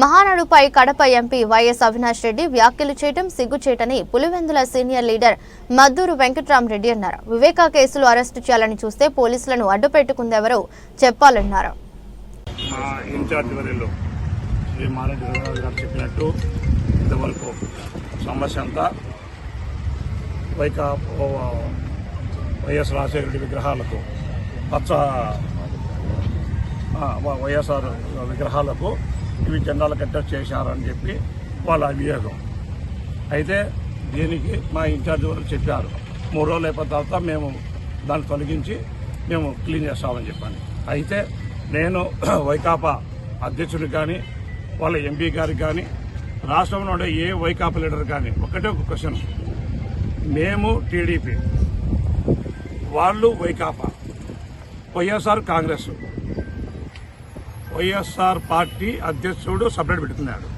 మహానాడుపై Kadapa MP YS Avinash Reddy వ్యాఖ్యలు చేయడం సిగ్గుచేటని పులివెందుల సీనియర్ లీడర్ మద్దూరు వెంకట్రామరెడ్డి అన్నారు. వివేకా కేసులు అరెస్టు చేయాలని చూస్తే పోలీసులను అడ్డుపెట్టుకుందెవరో చెప్పాలన్నారు. చెప్పినట్టు ఇంతవరకు సమస్య అంతా వైకా వైఎస్ రాజశేఖర రెడ్డి విగ్రహాలకు పచ్చ వైఎస్ఆర్ విగ్రహాలకు ఇవి జెండాలు కట్ట చేశారని చెప్పి వాళ్ళ అభియోగం. అయితే దీనికి మా ఇన్ఛార్జ్ వాళ్ళు చెప్పారు. మూడు రోజులు అయిపోయిన తర్వాత మేము దాన్ని తొలగించి మేము క్లీన్ చేస్తామని చెప్పాను. అయితే నేను వైకాపా అధ్యక్షుడికి కానీ వాళ్ళ ఎంపీ గారికి కానీ రాష్ట్రంలో ఉండే ఏ వైకాపా లీడర్ కానీ ఒకటే ఒక క్వశ్చన్. మేము టీడీపీ వాళ్ళు Vaikapa YSR Congress YSR party అధ్యక్షుడు సపరేట్ పెడుతున్నాడు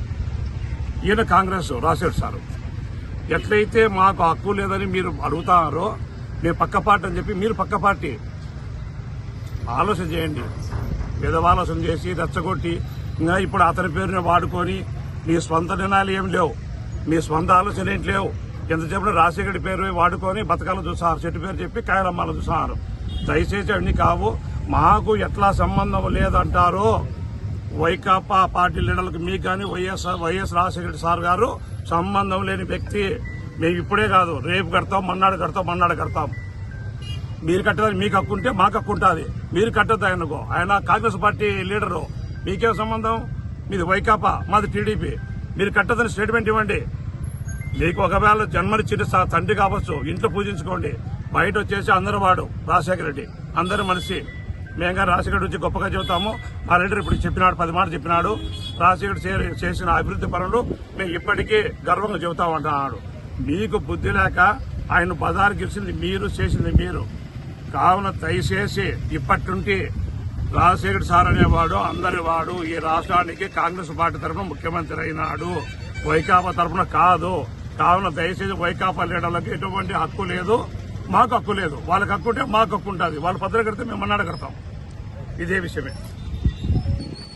ఈయన కాంగ్రెస్ రాశాడు సారు. ఎట్లయితే మాకు హక్కు లేదని మీరు అడుగుతారో మేము పక్క పార్టీ అని చెప్పి మీరు పక్క పార్టీ. ఆలోచన చేయండి. ఆలోచన చేసి రెచ్చగొట్టి ఇంకా ఇప్పుడు అతని పేరుని వాడుకొని మీ స్వంత నిర్ణయాలు ఏం లేవు. మీ స్వంత ఆలోచన ఏంటి లేవు. ఎంతసేపు రాజశేఖరి పేరు వాడుకొని బతకాలను చూసారు చెట్టు పేరు చెప్పి కాయలమ్మాలను చూసారు దయచేసి అన్ని కావు. మాకు ఎట్లా సంబంధం లేదంటారో వైకాపా పార్టీ లీడర్లకు మీకు కానీ వైఎస్ వైఎస్ రాజశేఖర సార్ గారు సంబంధం లేని వ్యక్తి. మేము ఇప్పుడే కాదు రేపు కడతాం మన్నాడు కడతాం మన్నాడు కడతాం. మీరు కట్టదని మీకు హక్కు ఉంటే మాకు హక్కు ఉంటుంది. మీరు కట్టద్దు ఆయనకు. ఆయన కాంగ్రెస్ పార్టీ లీడరు. మీకేం సంబంధం? మీది వైకాపా మాది టీడీపీ. మీరు కట్టదని స్టేట్మెంట్ ఇవ్వండి. మీకు ఒకవేళ జన్మనిచ్చిన తండ్రి కావచ్చు. ఇంట్లో పూజించుకోండి. బయట వచ్చేసి అందరు వాడు రాజశేఖర రెడ్డి. అందరూ మనిషి. మేము కానీ రాజశేఖర గొప్పగా చెబుతాము. మా లీడర్ ఇప్పుడు చెప్పినాడు పది మాట చెప్పినాడు. రాజశేఖర్ చేసిన అభివృద్ధి పనులు మేము ఇప్పటికీ గర్వంగా చెబుతామంటున్నాడు మీకు బుద్ధి లేక ఆయన బజారు గెలిచింది మీరు చేసింది మీరు. కావున దయచేసి ఇప్పటి నుండి రాజశేఖర్ సార్ అనేవాడు అందరి వాడు ఈ రాష్ట్రానికి కాంగ్రెస్ పార్టీ తరఫున ముఖ్యమంత్రి అయినాడు. వైకాపా తరఫున కాదు. కావున దయచేసి వైకాపా లీడర్లకు ఎటువంటి హక్కు లేదు. మాకు హక్కు లేదు. వాళ్ళకి హక్కు ఉంటే మాకు హక్కు ఉంటుంది. వాళ్ళు పత్రిక కడితే మేము అన్నాడు కడతాం. ఇదే విషయమే.